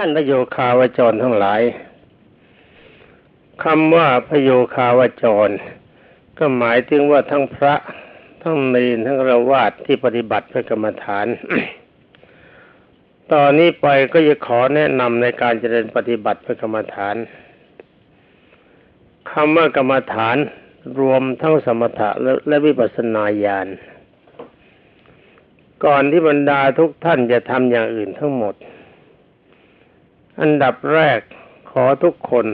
ท่านพระโยคาวจรทั้งหลายคำว่าพระโยคาวจร ก็หมายถึงว่าทั้งพระทั้งเนรทั้งราวาสที่ปฏิบัติเพื่อกรรมฐาน ตอนนี้ไปก็จะขอแนะนำในการเจริญปฏิบัติเพื่อกรรมฐานคำว่ากรรมฐานรวมทั้งสมถะและวิปัสสนาญาณก่อนที่บรรดาทุกท่านจะทำอย่างอื่นทั้งหมด อันดับแรกขอทุกคน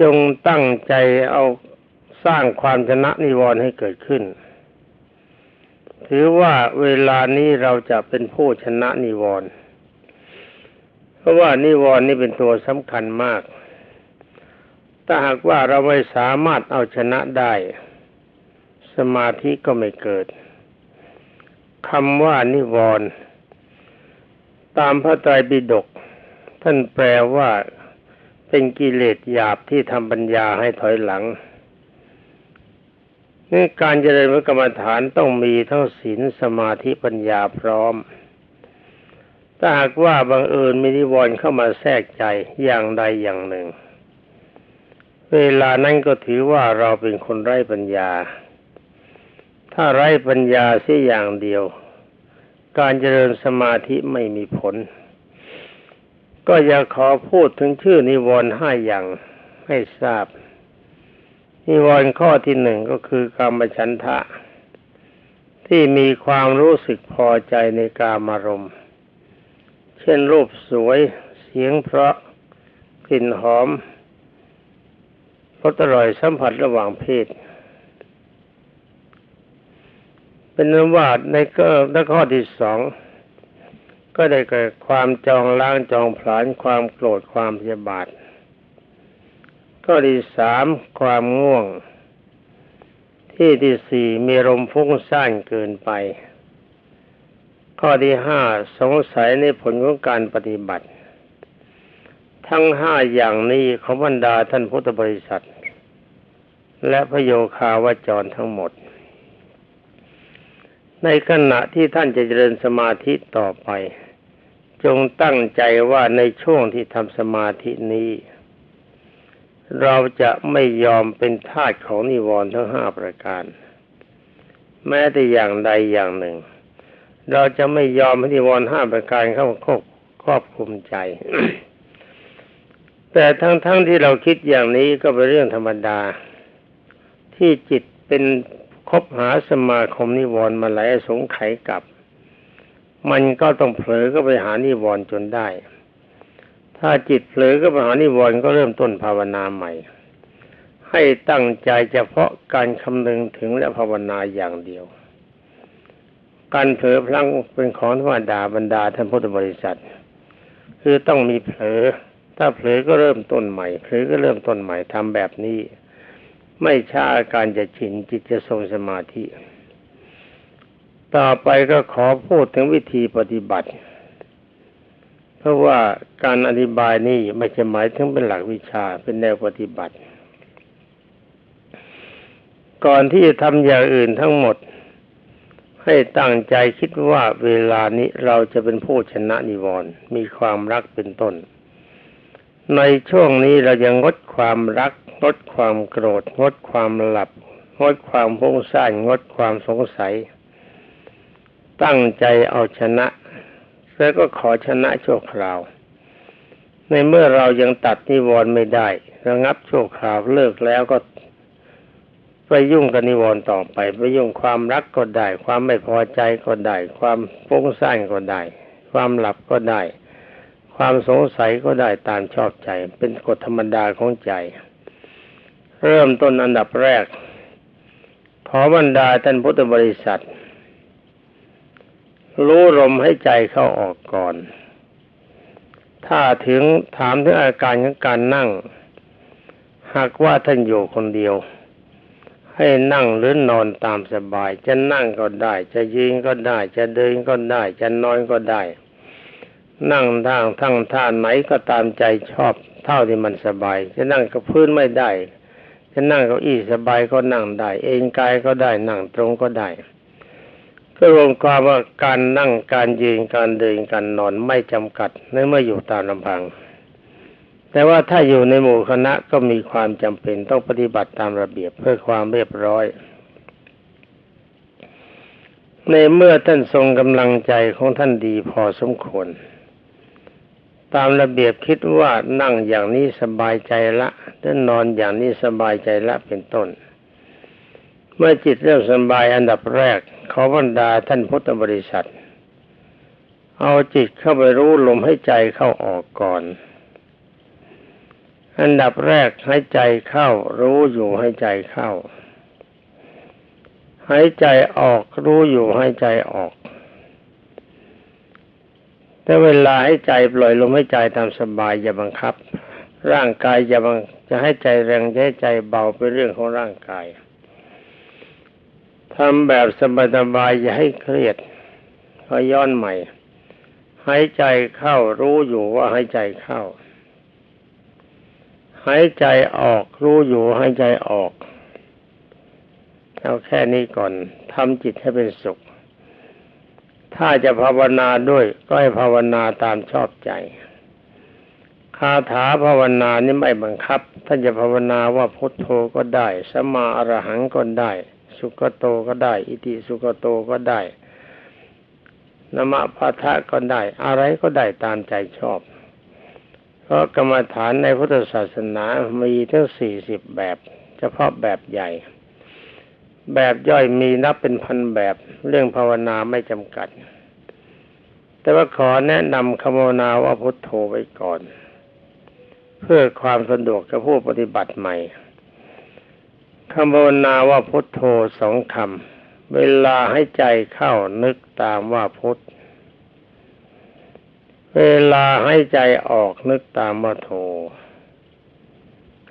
จงตั้งใจเอาสร้างความชนะนิวรณ์ให้เกิดขึ้น ถือว่าเวลานี้เราจะเป็นผู้ชนะนิวรณ์เพราะว่านิวรณ์นี่เป็นตัวสำคัญมาก ถ้าหากว่าเราไม่สามารถเอาชนะได้ สมาธิก็ไม่เกิดคำว่านิวรณ์ตามพระไตรปิฎก ท่านแปลว่าเป็นกิเลสหยาบที่ทำปัญญาให้ถอยหลังนี่การเจริญกรรมฐานต้องมีทั้งศีลสมาธิปัญญาพร้อม ถ้าหากว่าบังเอิญมีนิวรณ์เข้ามาแทรกใจอย่างใดอย่างหนึ่ง เวลานั้นก็ถือว่าเราเป็นคนไร้ปัญญา ถ้าไร้ปัญญาเสียอย่างเดียว การเจริญสมาธิไม่มีผล ก็อยากขอพูดถึงชื่อนิวรณ์ห้าอย่างให้ทราบ นิวรณ์ข้อที่หนึ่งก็คือกรรมฉันทะ ที่มีความรู้สึกพอใจในกามารมณ์ เช่นรูปสวย เสียงเพราะ กลิ่นหอมรสอร่อยสัมผัสระหว่างเพศ เป็นนว่าในก็ในข้อที่สอง ก็ได้เกิดความจองล้างจองผลาญความโกรธความพยาบาท ข้อที่สามความง่วง ที่ที่สี่มีลมฟุ้งซ่านเกินไป ข้อที่ห้าสงสัยในผลของการปฏิบัติ ทั้งห้าอย่างนี้ของบรรดาท่านพุทธบริษัท และพระโยคาวจรทั้งหมดในขณะที่ท่านจะเจริญสมาธิต่อไป จงตั้งใจว่าในช่วงที่ทำสมาธินี้ เราจะไม่ยอมเป็นทาสของนิวรณ์ทั้งห้าประการ แม้แต่อย่างใดอย่างหนึ่ง เราจะไม่ยอมให้นิวรณ์ห้าประการเข้าครอบครอบคุมใจ แต่ทั้งๆทที่เราคิดอย่างนี้ก็เป็นเรื่องธรรมดา ที่จิตเป็นคบหาสมาคมนิวรณ์มาหลายสงไขกับ มันก็ต้องเผลอก็ไปหานิวรณ์จนได้ ถ้าจิตเผลอก็ไปหานิวรณ์ก็เริ่มต้นภาวนาใหม่ ให้ตั้งใจเฉพาะการคำนึงถึงและภาวนาอย่างเดียว การเผลอพลังเป็นของธรรมดาบรรดาท่านพุทธบริษัท คือต้องมีเผลอ ถ้าเผลอก็เริ่มต้นใหม่เผลอก็เริ่มต้นใหม่ทำแบบนี้ ไม่ช้าการจะชินจิตจะทรงสมาธิ ต่อไปก็ขอพูดถึงวิธีปฏิบัติ เพราะว่าการอธิบายนี้ไม่ใช่หมายถึงเป็นหลักวิชาเป็นแนวปฏิบัติ ก่อนที่จะทำอย่างอื่นทั้งหมด ให้ตั้งใจคิดว่าเวลานี้เราจะเป็นผู้ชนะนิวรณ์มีความรักเป็นต้น ในช่วงนี้เรายังงดความรักงดความโกรธงดความหลับงดความพุ่งซ่านงดความสงสัย ตั้งใจเอาชนะแล้วก็ขอชนะชั่วคราว ในเมื่อเรายังตัดนิวรณ์ไม่ได้ ระงับชั่วคราวเลิกแล้วก็ไปยุ่งกับนิวรณ์ต่อไป ไปยุ่งความรักก็ได้ ความไม่พอใจก็ได้ ความฟุ้งซ่านก็ได้ ความหลับก็ได้ ความสงสัยก็ได้ตามชอบใจ เป็นกฎธรรมดาของใจ เริ่มต้นอันดับแรกขอบรรดาท่านพุทธบริษัท รู้ลมให้ใจเข้าออกก่อน ถ้าถึงถามถึงอาการของการนั่ง หากว่าท่านอยู่คนเดียว ให้นั่งหรือนอนตามสบาย จะนั่งก็ได้ จะยืนก็ได้ จะเดินก็ได้ จะนอนก็ได้ นั่งทางทั้งท่าไหนก็ตามใจชอบเท่าที่มันสบาย จะนั่งกับพื้นไม่ได้ จะนั่งเก้าอี้สบายก็นั่งได้ เองกายก็ได้นั่งตรงก็ได้ ก็รวมความว่าการนั่งการยืนการเดินการนอนไม่จำกัดในเมื่ออยู่ตามลำพัง แต่ว่าถ้าอยู่ในหมู่คณะก็มีความจำเป็นต้องปฏิบัติตามระเบียบเพื่อความเรียบร้อย ในเมื่อท่านทรงกำลังใจของท่านดีพอสมควร ตามระเบียบคิดว่านั่งอย่างนี้สบายใจละถ้านอนอย่างนี้สบายใจละเป็นต้น เมื่อจิตเริ่มสบายอันดับแรก ขอบรรดาท่านพุทธบริษัท เอาจิตเข้าไปรู้ลมให้ใจเข้าออกก่อน อันดับแรกให้ใจเข้า รู้อยู่ให้ใจเข้าหายใจออกรู้อยู่ให้ใจออก แต่เวลาให้ใจปล่อยลมให้ใจตามสบายอย่าบังคับ ร่างกายอย่าบังจะให้ใจแรงจะให้ใจเบาเป็นเรื่องของร่างกาย ทำแบบสบายๆอย่าให้เครียดพอย้อนใหม่ หายใจเข้ารู้อยู่ว่าหายใจเข้า หายใจออกรู้อยู่หายใจออกเอาแค่นี้ก่อนทำจิตให้เป็นสุข ถ้าจะภาวนาด้วย ก็ให้ภาวนาตามชอบใจคาถาภาวนานี่ไม่บังคับ ท่านจะภาวนาว่าพุทโธก็ได้สมาอรหังก็ได้ สุกโตก็ได้ อิติสุกโตก็ได้นมะพัทะก็ได้ อะไรก็ได้ตามใจชอบ เพราะกรรมฐานในพุทธศาสนามีทั้งสี่สิบแบบ เฉพาะแบบใหญ่ แบบย่อยมีนับเป็นพันแบบ เรื่องภาวนาไม่จำกัด แต่ว่าขอแนะนำคำภาวนาว่าพุทโธไว้ก่อน เพื่อความสะดวกกับผู้ปฏิบัติใหม่ คำภาวนาว่าพุทโธสองคำเวลาให้ใจเข้านึกตามว่าพุทเวลาให้ใจออกนึกตามว่าโธ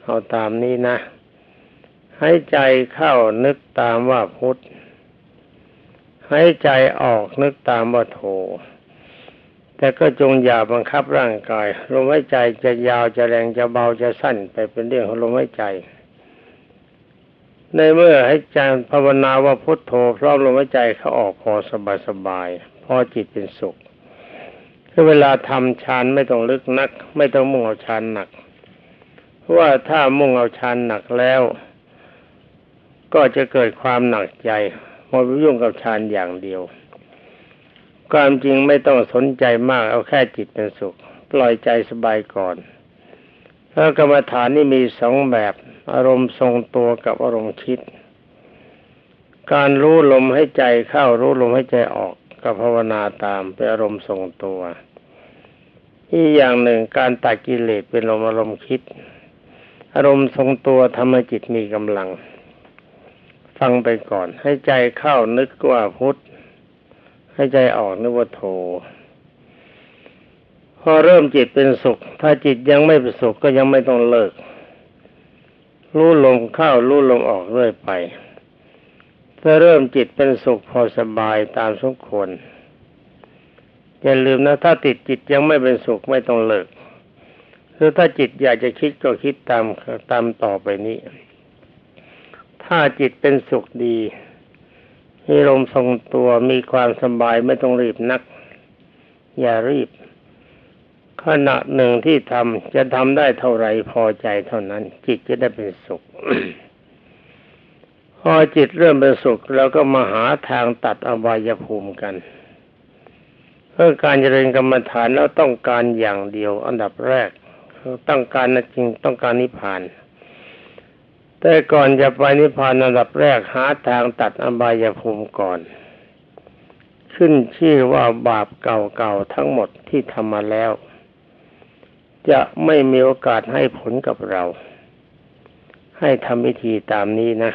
เอาตามนี้นะให้ใจเข้านึกตามว่าพุทธให้ใจออกนึกตามว่าโทแต่ก็จงอย่าบังคับร่างกายลมหายใจจะยาวจะแรงจะเบาจะสั้นไปเป็นเรื่องของลมหายใจ ในเมื่อให้ใจภาวนาว่าพุทโธพร้อมลมหายใจเขาออกพอสบายสบายพอจิตเป็นสุขคือเวลาทำฌานไม่ต้องลึกนัก ไม่ต้องมุ่งเอาฌานหนัก เพราะว่าถ้ามุ่งเอาฌานหนักแล้ว ก็จะเกิดความหนักใจมายุ่งกับฌานอย่างเดียว ความจริงไม่ต้องสนใจมากเอาแค่จิตเป็นสุข ปล่อยใจสบายก่อน เพรากรรมฐานนี่มีสองแบบ อารมณ์ทรงตัวกับอารมณ์คิด การรู้ลมให้ใจเข้ารู้ลมให้ใจออกกับภาวนาตามเป็นอารมณ์ทรงตัว อีกอย่างหนึ่งการตัดกิเลสเป็นลมอารมณ์คิด อารมณ์ทรงตัวทำให้จิตมีกำลัง ฟังไปก่อน ให้ใจเข้านึกว่าพุทธให้ใจออกนึกว่าโท พอเริ่มจิตเป็นสุข ถ้าจิตยังไม่เป็นสุขก็ยังไม่ต้องเลิก รู้ลมเข้ารู้ลมออกเรื่อยไปถ้าเริ่มจิตเป็นสุขพอสบายตามสมควรอย่าลืมนะถ้าติดจิตยังไม่เป็นสุขไม่ต้องเลิกคือถ้าจิตอยากจะคิดก็คิดตามตามต่อไปนี้ ถ้าจิตเป็นสุขดีมีลมทรงตัวมีความสบายไม่ต้องรีบนัก อย่ารีบ ขณะหนึ่งที่ทำจะทำได้เท่าไรพอใจเท่านั้น จิตจะได้เป็นสุข พอจิตเริ่มเป็นสุขเราก็มาหาทางตัดอบายภูมิกัน เพื่อการเจริญกรรมฐานแล้วต้องการอย่างเดียว อันดับแรกต้องการนะจริงต้องการนิพพานแต่ก่อนจะไปนิพพานระดับแรกหาทางตัดอบายภูมิก่อน ขึ้นชื่อว่าบาปเก่าๆทั้งหมดที่ทำมาแล้ว จะไม่มีโอกาสให้ผลกับเรา ให้ทำวิธีตามนี้นะ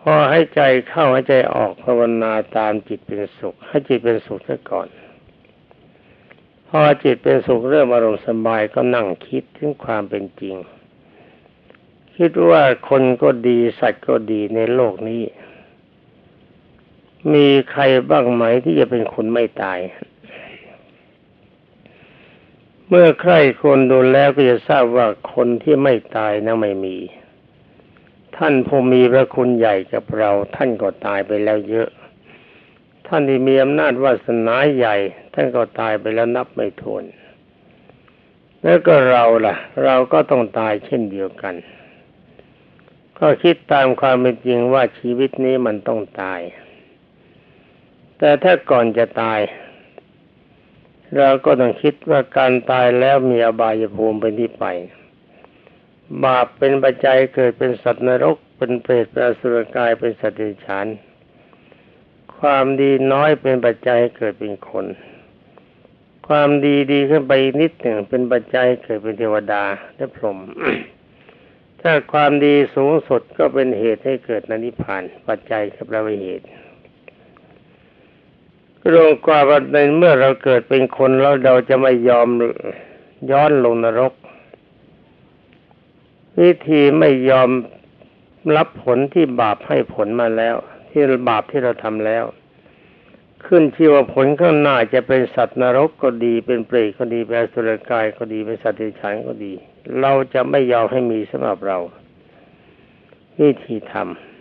พอให้ใจเข้าให้ใจออกภาวนาตามจิตเป็นสุข ให้จิตเป็นสุขซะก่อน พอจิตเป็นสุขเริ่มอารมณ์สบายก็นั่งคิดถึงความเป็นจริง คิดว่าคนก็ดีสัตว์ก็ดีในโลกนี้ มีใครบ้างไหมที่จะเป็นคนไม่ตาย เมื่อใครคนดูแล้วก็จะทราบว่าคนที่ไม่ตายนะไม่มี ท่านผู้มีพระคุณใหญ่กับเรา ท่านก็ตายไปแล้วเยอะ ท่านที่มีอำนาจวาสนาใหญ่ ท่านก็ตายไปแล้วนับไม่ถ้วนแล้วก็เราล่ะ เราก็ต้องตายเช่นเดียวกัน ก็คิดตามความเป็นจริงว่าชีวิตนี้มันต้องตาย แต่ถ้าก่อนจะตาย เราก็ต้องคิดว่าการตายแล้วมีอบายภูมิเป็นที่ไป บาปเป็นปัจจัยเกิดเป็นสัตว์นรก เป็นเปรตเป็นอสุรกายเป็นสัตว์เดรัจฉาน ความดีน้อยเป็นปัจจัยเกิดเป็นคน ความดีดีขึ้นไปนิดหนึ่งเป็นปัจจัยเกิดเป็นเทวดาและพรหมถ้าความดีสูงสุดก็เป็นเหตุให้เกิดนิพพาน ปัจจัยคือประเหตุ รวมกว่าในเมื่อเราเกิดเป็นคนแล้วเราจะไม่ยอมย้อนลงนรก วิธีไม่ยอมรับผลที่บาปให้ผลมาแล้ว ที่บาปที่เราทำแล้ว ขึ้นชื่อว่าผลข้างหน้าจะเป็นสัตว์นรกก็ดี เป็นเปรตก็ดีเป็นสุรกายก็ดีเป็นสัตว์เดรัจฉานก็ดี เราจะไม่ยอมให้มีสำหรับเรา วิธีทำ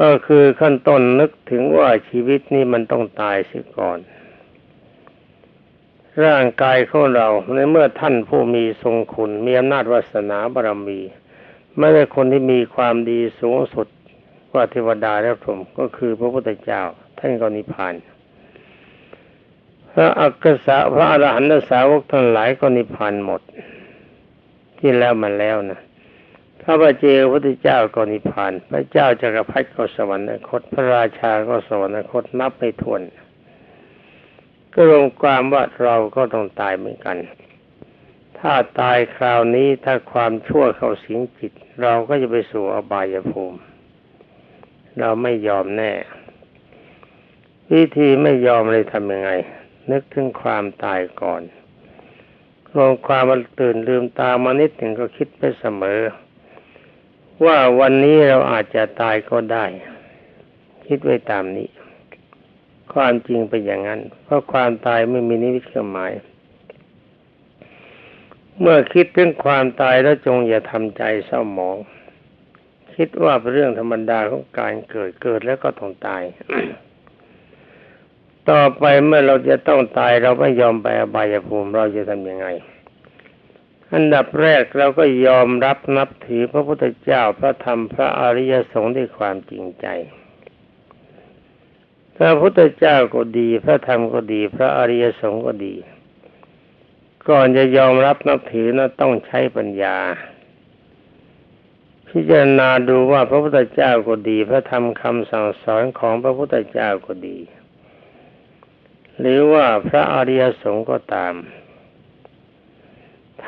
ก็คือขั้นต้นนึกถึงว่าชีวิตนี้มันต้องตายเสียก่อน ร่างกายของเราในเมื่อท่านผู้มีทรงคุณมีอำนาจวาสนาบารมี ไม่ใช่คนที่มีความดีสูงสุดว่าเทวดาและพรหมก็คือพระพุทธเจ้า ท่านก็นิพพานพระอักษะพระอรหันตสาวกทั้งหลายก็นิพพานหมด ที่แล้วมาแล้วนะ ระบาเจพระพุทธเจ้าก็นิพพาน พระเจ้าจักรพรรดิก็สวรรคต พระราชาก็สวรรคตนับไม่ถ้วน ก็รวมความว่าเราก็ต้องตายเหมือนกัน ถ้าตายคราวนี้ถ้าความชั่วเข้าสิงจิต เราก็จะไปสู่อบายภูมิ เราไม่ยอมแน่ วิธีไม่ยอมเลยทำยังไง นึกถึงความตายก่อนลงความมันตื่นลืมตามานิดหนึ่งก็คิดไปเสมอ ว่าวันนี้เราอาจจะตายก็ได้ คิดไว้ตามนี้ ความจริงเป็นอย่างนั้น เพราะความตายไม่มีนิวิตหมาย เมื่อคิดถึงความตายแล้วจงอย่าทำใจเศร้าหมอง คิดว่าเป็นเรื่องธรรมดาของการเกิดเกิดแล้วก็ต้องตาย ต่อไปเมื่อเราจะต้องตายเราไม่ยอมไปอบายภูมิเราจะทำยังไง อันดับแรกเราก็ยอมรับนับถือพระพุทธเจ้าพระธรรมพระอริยสงฆ์ด้วยความจริงใจ พระพุทธเจ้าก็ดี พระธรรมก็ดี พระอริยสงฆ์ก็ดี ก่อนจะยอมรับนับถือนะต้องใช้ปัญญา พิจารณาดูว่าพระพุทธเจ้าก็ดี พระธรรมคำสั่งสอนของพระพุทธเจ้าก็ดี หรือว่าพระอริยสงฆ์ก็ตาม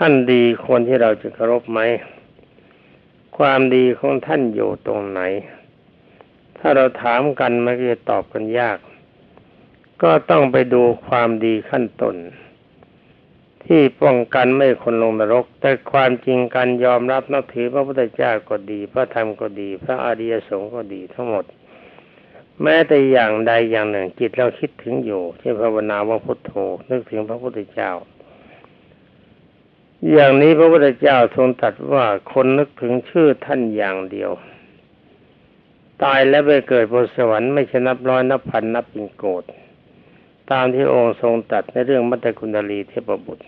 ท่านดีคนที่เราจะเคารพไหม ความดีของท่านอยู่ตรงไหน ถ้าเราถามกันมันจะตอบกันยาก ก็ต้องไปดูความดีขั้นต้นที่ป้องกันไม่คนลงนรก แต่ความจริงการยอมรับนับถือพระพุทธเจ้าก็ดี พระธรรมก็ดี พระอริยสงฆ์ก็ดีทั้งหมด แม้แต่อย่างใดอย่างหนึ่งจิตเราคิดถึงอยู่ที่นภาวนาว่าพุทโธนึกถึงพระพุทธเจ้า อย่างนี้พระพุทธเจ้าทรงตรัสว่าคนนึกถึงชื่อท่านอย่างเดียว ตายแล้วไปเกิดบนสวรรค์ไม่ใช่นับร้อยนับพันนับเป็นโกดตามที่องค์ทรงตัดในเรื่องมัตตคุณลีเทพบุตร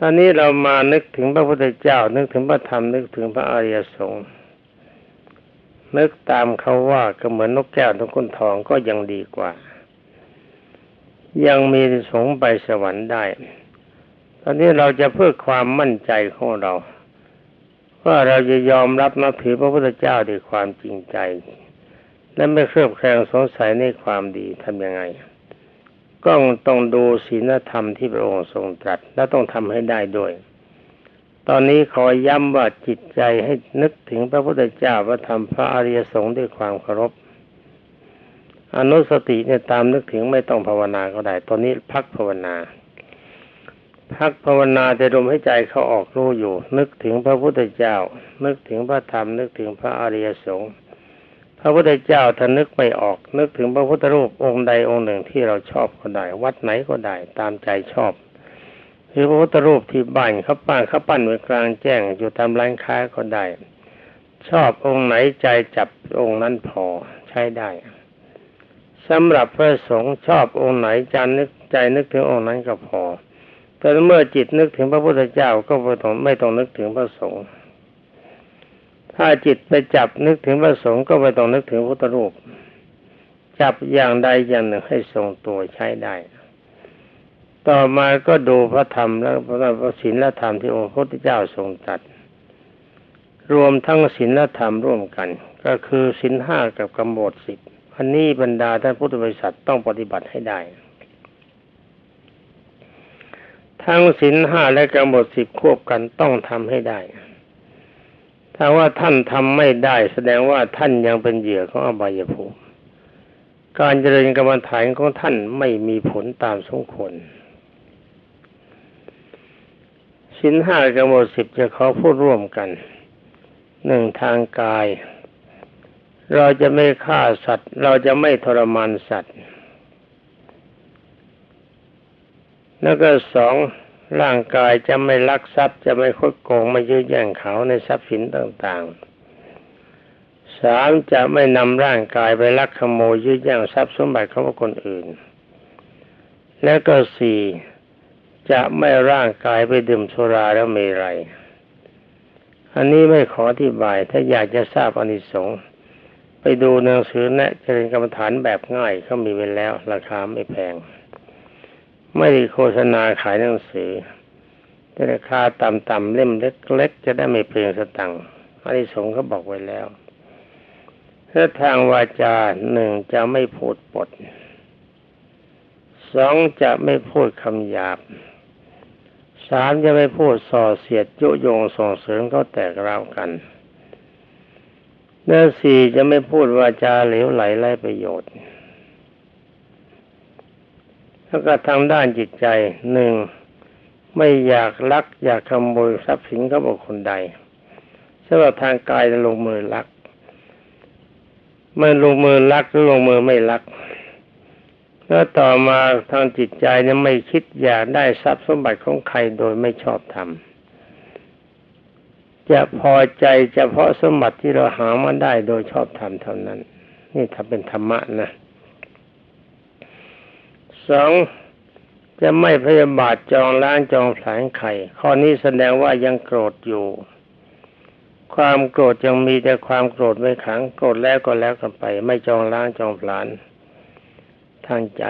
ตอนนี้เรามานึกถึงพระพุทธเจ้า นึกถึงพระธรรมนึกถึงพระอริยสงฆ์นึกตามเขาว่าก็เหมือนนกแก้วนกขุนทองก็ยังดีกว่า ยังมีสงไปสวรรค์ได้ ตอนนี้เราจะเพื่อความมั่นใจของเรา ว่าเราจะยอมรับนับถือพระพุทธเจ้าด้วยความจริงใจ และไม่เครือบแคลงสงสัยในความดีทำยังไง ก็ต้องดูศีลธรรมที่พระองค์ทรงตรัส และต้องทำให้ได้ด้วย ตอนนี้ขอย้ำว่าจิตใจให้นึกถึงพระพุทธเจ้าพระธรรมพระอริยสงฆ์ด้วยความเคารพ อนุสติเนี่ยตามนึกถึงไม่ต้องภาวนาก็ได้ ตอนนี้พักภาวนา พักภาวนาจะลมให้ใจเขาออกรู้อยู่ นึกถึงพระพุทธเจ้า นึกถึงพระธรรม นึกถึงพระอริยสงฆ์พระพุทธเจ้าถ้านึกไม่ออก นึกถึงพระพุทธรูปองค์ใดองค์หนึ่งที่เราชอบก็ได้ วัดไหนก็ได้ ตามใจชอบหรือพระพุทธรูปที่บ้านเขาปั้นเขาปั้นไว้กลางแจ้งอยู่ตามร้านค้าก็ได้ ชอบองค์ไหนใจจับองค์นั้นพอใช้ได้ สำหรับพระสงฆ์ชอบองค์ไหนจะนึกใจนึกถึงองค์นั้นก็พอ แต่เมื่อจิตนึกถึงพระพุทธเจ้าก็ไม่ต้องไม่ต้องนึกถึงพระสงฆ์ถ้าจิตไปจับนึกถึงพระสงฆ์ก็ไม่ต้องนึกถึงพุทธรูป จับอย่างใดอย่างหนึ่งให้ทรงตัวใช้ได้ ต่อมาก็ดูพระธรรมแล้วพระศีลและธรรมที่องค์พระพุทธเจ้าทรงตัด รวมทั้งศีลและธรรมร่วมกัน ก็คือศีลห้ากับกำหนดสิบ อันนี้บรรดาท่านพุทธบริษัทต้องปฏิบัติให้ได้ ทั้งศีลห้าและกำหนดสิบควบกันต้องทำให้ได้ ถ้าว่าท่านทำไม่ได้ แสดงว่าท่านยังเป็นเหยื่อของอบายภูมิการเจริญกรรมฐานของท่านไม่มีผลตามสมควรสินห้ากำหนดสิบจะขอพูดร่วมกันหนึ่งทางกาย เราจะไม่ฆ่าสัตว์ เราจะไม่ทรมานสัตว์ แล้วก็สองร่างกายจะไม่ลักทรัพย์ จะไม่คดโกงไม่ยื้อแย่งเขาในทรัพย์สินต่างๆสามจะไม่นำร่างกายไปลักขโมยยื้อแย่งทรัพย์สมบัติของคนอื่น แล้วก็สี่จะไม่ร่างกายไปดื่มสุราแล้วเมรัยอันนี้ไม่ขออธิบายถ้าอยากจะทราบอนิสงส์ ไปดูหนังสือแนะเจริญกรรมฐานแบบง่ายเขามีไว้แล้ว ราคาไม่แพง ไม่ได้โฆษณาขายหนังสือราคาต่ำๆเล่มเล็กๆจะได้ไม่เปลืองสตังค์อนิสงส์เขาบอกไว้แล้วถ้าทางวาจาหนึ่งจะไม่พูดปดสองจะไม่พูดคำหยาบสามจะไม่พูดส่อเสียดยุยงส่งเสริมเขาแตกราวกัน เนื้อสี่จะไม่พูดวาจาเหลวไหลไร้ประโยชน์ แล้วก็ทางด้านจิตใจหนึ่งไม่อยากลัก อยากขโมยทรัพย์สินของบุคคลใดสำหรับทางกายจะลงมือลักเมื่อลงมือลักหรือลงมือไม่ลัก แล้วต่อมาทางจิตใจเนี่ยไม่คิดอยากได้ทรัพย์สมบัติของใครโดยไม่ชอบทำ จะพอใจเฉพาะสมบัติที่เราหามาได้โดยชอบธรรมเท่านั้น นี่ถ้าเป็นธรรมะนะสองจะไม่พยาบาทจองล้างจองผลาญไข่ ข้อนี้แสดงว่ายังโกรธอยู่ ความโกรธยังมีแต่ความโกรธไม่ขังโกรธแล้วก็แล้วกันไป ไม่จองล้างจองผลาญทางใจ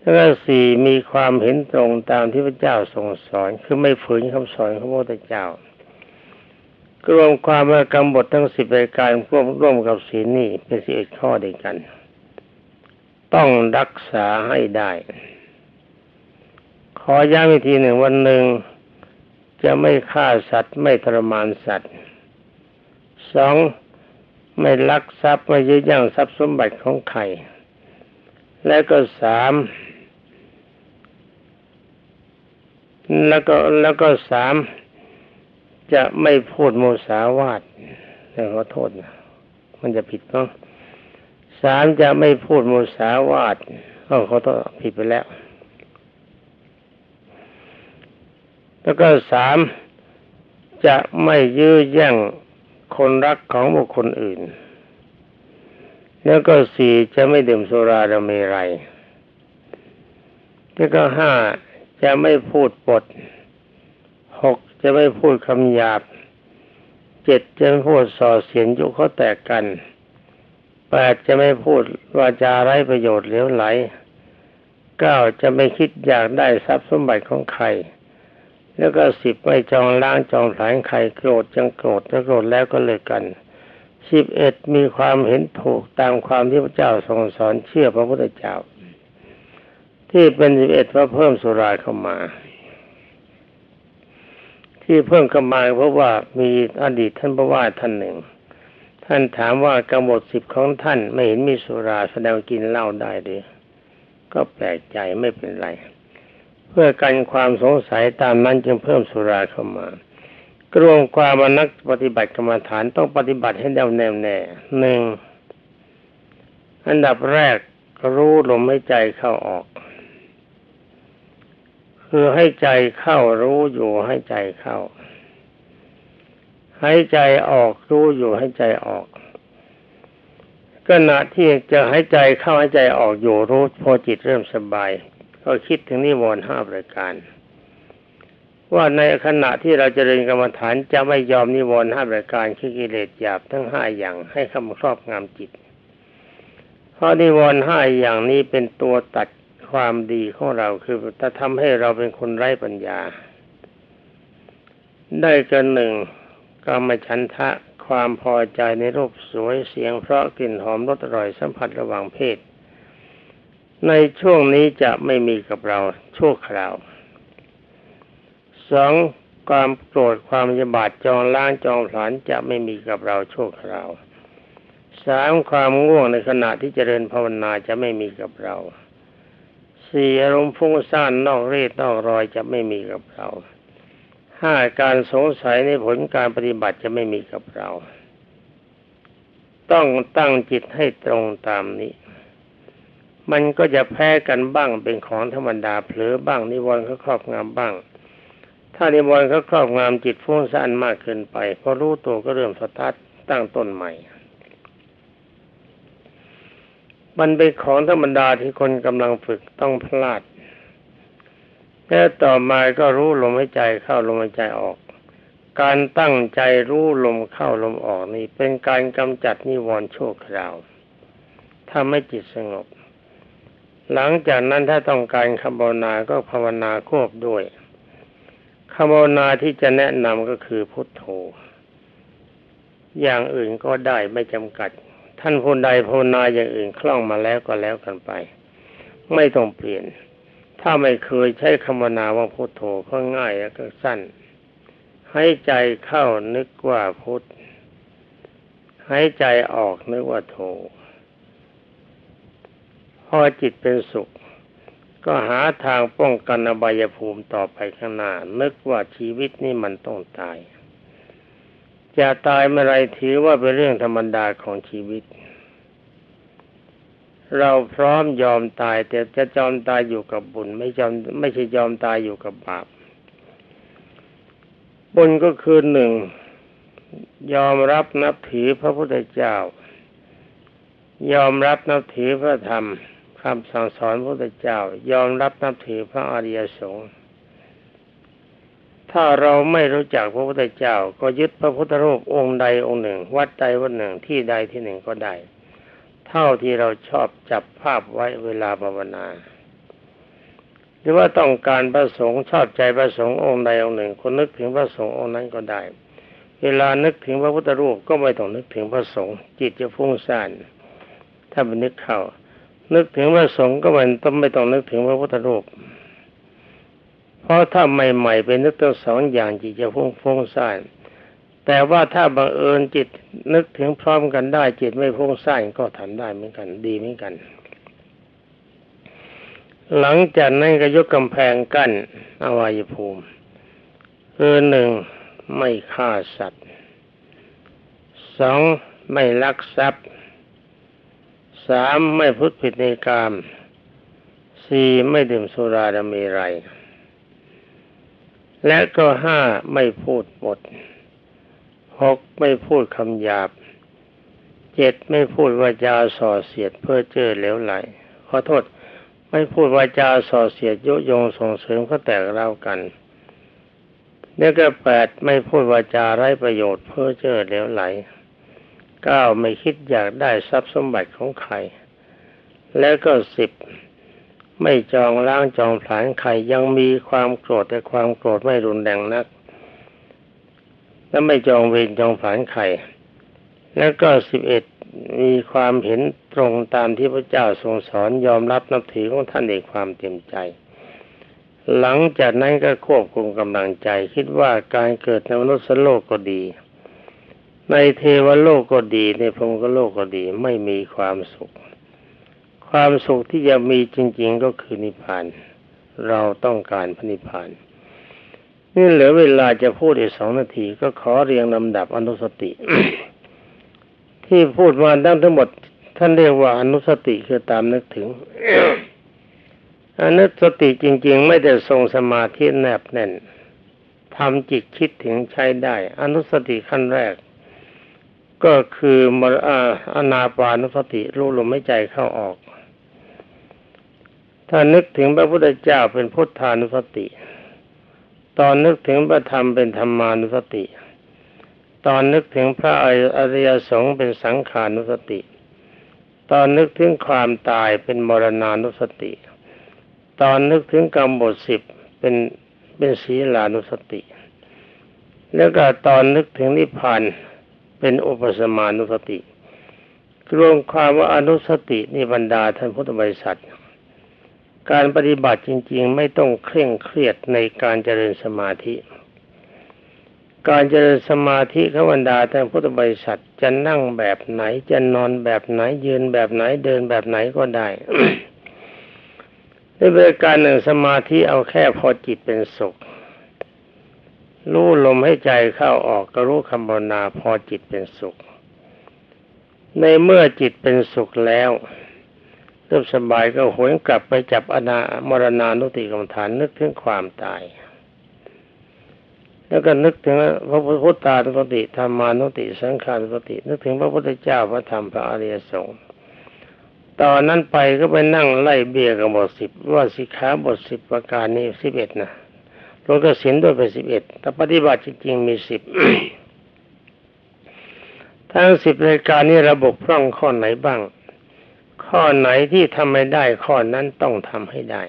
แล้วก็สี่มีความเห็นตรงตามที่พระเจ้าทรงสอน คือไม่ฝืนคำสอนของพระพุทธเจ้า รวมความว่ากรรมบททั้งสิบรายการร่วมร่วมกับศีลนี่เป็นสิบเอ็ดข้อเดียวกัน ต้องรักษาให้ได้ ขอย้ำอีกทีหนึ่งวันหนึ่งจะไม่ฆ่าสัตว์ไม่ทรมานสัตว์สองไม่ลักทรัพย์ไม่ยื้อย่างทรัพย์สมบัติของใครแล้วก็สามแล้วก็แล้วก็สาม จะไม่พูดโมสาวาทแต่ขอโทษนะมันจะผิดเนาะสามจะไม่พูดโมสาวาทก็เขาต้องผิดไปแล้ว แล้วก็สามจะไม่ยื้อแย่งคนรักของบุคคลอื่น แล้วก็สี่จะไม่ดื่มสุราดเมรัยแล้วก็ห้าจะไม่พูดปดหก จะไม่พูดคำหยาบเจ็ดจะไม่พูดส่อเสียนยุเขาแตกกันแปดจะไม่พูดวาจาไร้ประโยชน์เหลวไหลเก้าจะไม่คิดอยากได้ทรัพย์สมบัติของใคร แล้วก็สิบไม่จองล้างจองผลายใครโกรธจังโกรธถ้าโกรธแล้วก็เลิกกันสิบเอ็ดมีความเห็นถูกตามความที่พระเจ้าทรงสอนเชื่อพระพุทธเจ้า ที่เป็นสิบเอ็ดว่าเพิ่มสุราเข้ามา ที่เพิ่งกำมาเพราะว่ามีอดีตท่านพระว่าท่านหนึ่ง ท่านถามว่ากำหนดสิบของท่านไม่เห็นมีสุราแสดงกินเหล้าได้หรือก็แปลกใจไม่เป็นไร เพื่อกันความสงสัยตามนั้นจึงเพิ่มสุราเข้ามากรวมความานักปฏิบัติกรรมฐานต้องปฏิบัติให้แน่วแน่แน่หนึ่งอันดับแรกรู้ลมให้ใจเข้าออก คือให้ใจเข้ารู้อยู่ให้ใจเข้า ให้ใจออกรู้อยู่ให้ใจออกขณะที่จะใหายใจเข้าใหายใจออกอยู่รู้พอจิตเริ่มสบาย ก็คิดถึงนิวรณ์ห้าประการ ว่าในขณะที่เราจเจริญกรรมฐานจะไม่ยอมนิวรณ์ห้าประการคือกิเลสหยาบทั้งห้าอย่างให้คำครอบงำจิตเพราะนิวรณ์ห้าอย่างนี้เป็นตัวตัด ความดีของเราคือจะทำให้เราเป็นคนไร้ปัญญา ได้กันหนึ่งกรรมฉันทะความพอใจในรูปสวยเสียงเพราะกลิ่นหอมรสอร่อยสัมผัสระหว่างเพศ ในช่วงนี้จะไม่มีกับเราชั่วคราวสองความโกรธความยบาดจองล้างจองผลานจะไม่มีกับเราชั่วคราวสามความง่วงในขณะที่เจริญภาวนาจะไม่มีกับเรา สี่อารมณ์ฟุ้งซ่านนอกเรศนอกรอยจะไม่มีกับเราห้าการสงสัยในผลการปฏิบัติจะไม่มีกับเรา ต้องตั้งจิตให้ตรงตามนี้ มันก็จะแพ้กันบ้างเป็นของธรรมดาเผลอบ้างนิวรณ์เขาครอบงำบ้าง ถ้านิวรณ์เขาครอบงำจิตฟุ้งซ่านมากเกินไปพอรู้ตัวก็เริ่มสตาร์ทตั้งต้นใหม่ มันเป็นของธรรมดาที่คนกำลังฝึกต้องพลาดแล้วต่อมาก็รู้ลมหายใจเข้าลมหายใจออก การตั้งใจรู้ลมเข้าลมออกนี่เป็นการกำจัดนิวรณ์โชคราวทำให้จิตสงบ หลังจากนั้นถ้าต้องการคำภาวนาก็ภาวนาควบด้วยคำภาวนาที่จะแนะนำก็คือพุทโธ อย่างอื่นก็ได้ไม่จำกัด ท่านผู้ใดภาวนาอย่างอื่นคล่องมาแล้วก็แล้วกันไป ไม่ต้องเปลี่ยน ถ้าไม่เคยใช้คำนาว่าพุทโธก็ง่ายแล้วก็สั้น ให้ใจเข้านึกว่าพุทให้ใจออกนึกว่าโธพอจิตเป็นสุข ก็หาทางป้องกันอบายภูมิต่อไปข้างหน้านึกว่าชีวิตนี่มันต้องตาย จะตายเมื่อไรถือว่าเป็นเรื่องธรรมดาของชีวิต เราพร้อมยอมตาย แต่จะยอมตายอยู่กับบุญ ไม่ยอมไม่ใช่ยอมตายอยู่กับบาปบุญก็คือหนึ่งยอมรับนับถือพระพุทธเจ้า ยอมรับนับถือพระธรรมคำสั่งสอนพระพุทธเจ้า ยอมรับนับถือพระอริยสงฆ์ ถ้าเราไม่รู้จักพระพุทธเจ้า ก็ยึดพระพุทธรูปองค์ใดองค์หนึ่ง วัดใดวัดหนึ่งที่ใดที่หนึ่งก็ได้ เท่าที่เราชอบจับภาพไว้เวลาภาวนา หรือว่าต้องการพระสงฆ์ชอบใจพระสงฆ์องค์ใดองค์หนึ่งคนนึกถึงพระสงฆ์องค์นั้นก็ได้ เวลานึกถึงพระพุทธรูปก็ไม่ต้องนึกถึงพระสงฆ์จิตจะฟุ้งซ่านถ้ามันนึกเข้านึกถึงพระสงฆ์ก็มันต้องไม่ต้องนึกถึงพระพุทธรูป เพราะถ้าใหม่ๆเป็นนึกทั้งสองอย่างจิตจะฟุ้งฟุ้งซ่านแต่ว่าถ้าบังเอิญจิตนึกถึงพร้อมกันได้ จิตไม่พุ่งสร้างก็ทำได้เหมือนกัน ดีเหมือนกัน หลังจากนั้นก็ยกกำแพงกั้นอวัยภูมิคือหนึ่งไม่ฆ่าสัตว์สองไม่ลักทรัพย์สามไม่พุทธผิดในกามสี่ไม่ดื่มสุราดมีไร และก็ห้าไม่พูดบทหกไม่พูดคำหยาบเจ็ดไม่พูดวาจาส่อเสียดเพื่อเจอเหลวไหลขอโทษไม่พูดวาจาส่อเสียดยุยงส่งเสริมก็แตกเล่ากันเนี่ยก็แปดไม่พูดวาจาไร้ประโยชน์เพื่อเจอเหลวไหลเก้าไม่คิดอยากได้ทรัพย์สมบัติของใคร แล้วก็สิบ ไม่จองล้างจองผลาญใครยังมีความโกรธแต่ความโกรธไม่รุนแรงนัก และไม่จองเวรจองฝันใครแล้วก็สิบเอ็ดมีความเห็นตรงตามที่พระเจ้าทรงสอนยอมรับนับถือของท่านในความเต็มใจ หลังจากนั้นก็ควบคุมกำลังใจคิดว่าการเกิดในมนุษย์โลกก็ดี ในเทวโลกก็ดีในพรหมโลกก็ดีไม่มีความสุข ความสุขที่จะมีจริง ๆ ก็คือนิพพาน เราต้องการพระนิพพานนี่เหลือเวลาจะพูดอีกสองนาทีก็ขอเรียงลำดับอนุสติ ที่พูดมาดั้งทั้งหมด ท่านเรียกว่าอนุสติคือตามนึกถึงอนุสติจริง ๆ ไม่ได้ทรงสมาธิแนบแน่นทำจิตคิดถึงใช้ได้ อนุสติขั้นแรก ก็คือมรอาอนาปานุสติรู้ลมไม่ใจเข้าออก ถ้านึกถึงพระพุทธเจ้าเป็นพุทธานุสติ ตอนนึกถึงพระธรรมเป็นธรรมานุสติ ตอนนึกถึงพระอริยสงฆ์เป็นสังขานุสติ ตอนนึกถึงความตายเป็นมรณานุสติ ตอนนึกถึงกรรมบทสิบเป็นเป็นศีลานุสติ แล้วก็ตอนนึกถึงนิพพานเป็นอุปสมานุสติรวมความว่าอนุสตินิบรรดาท่านพุทธบริษัท การปฏิบัติจริง ๆ ไม่ต้องเคร่งเครียดในการเจริญสมาธิ การเจริญสมาธิขบรรดาท่านพุทธบริษัทจะนั่งแบบไหนจะนอนแบบไหนยืนแบบไหนเดินแบบไหนก็ได้ในเวลาการหนึ่งสมาธิเอาแค่พอจิตเป็นสุขรู้ลมให้ใจเข้าออกก็รู้คำภาวนาพอจิตเป็นสุข ในเมื่อจิตเป็นสุขแล้ว ริ่มสบายก็หวนกลับไปจับอนามรณานุติกรรมฐานนึกถึงความตาย แล้วก็นึกถึงพระพุทธานุสติธรรมานุสติสังขานุสติ นึกถึงพระพุทธเจ้าพระธรรมพระอริยสงฆ์ตอนนั้นไปก็ไปนั่งไล่เบี้ยกับบทสิบว่าสิกขาบทสิบประการนี้สิบเอ็ดนะรวมกสินด้วยเป็นสิบเอ็ดแต่ปฏิบัติจริงๆมีสิบทั้งสิบรายการนี้ระบบพร่องข้อไหนบ้าง ข้อไหนที่ทำไม่ได้ข้อนั้นต้องทำให้ได้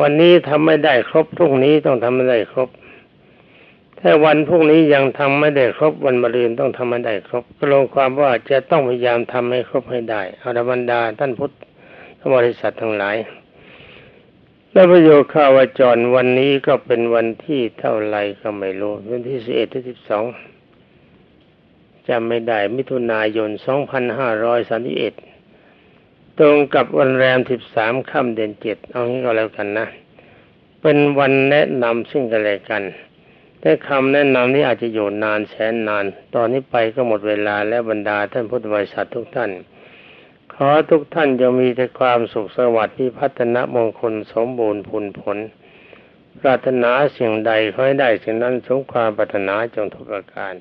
วันนี้ทำไม่ได้ครบพรุ่งนี้ต้องทำไม่ได้ครบ ถ้าวันพรุ่งนี้ยังทำไม่ได้ครบวันมะรืนต้องทำไม่ได้ครบก็ลงความว่าจะต้องพยายามทำให้ครบให้ได้อรบรรดาท่านพุทธบริษัททั้งหลายและประโยคข่าวจรวันนี้ก็เป็นวันที่เท่าไรก็ไม่รู้วันที่สิบเอ็ดที่สิบสอง จำไม่ได้ มิถุนายนสองพันห้าร้อยสามสิบเอ็ดตรงกับวันแรมสิบสามค่ำเดือนเจ็ดเอางี้ก็แล้วกันนะ เป็นวันแนะนำซึ่งกันและกันแต่คำแนะนำนี้อาจจะอยู่นานแสนนาน ตอนนี้ไปก็หมดเวลาและบรรดาท่านพุทธบริษัททุกท่าน ขอทุกท่านจะมีแต่ความสุขสวัสดิ์ที่พัฒนามงคลสมบูรณ์ผลผล ปรารถนาสิ่งใดขอให้ได้สิ่งนั้นสมความปรารถนาจงทุกประการ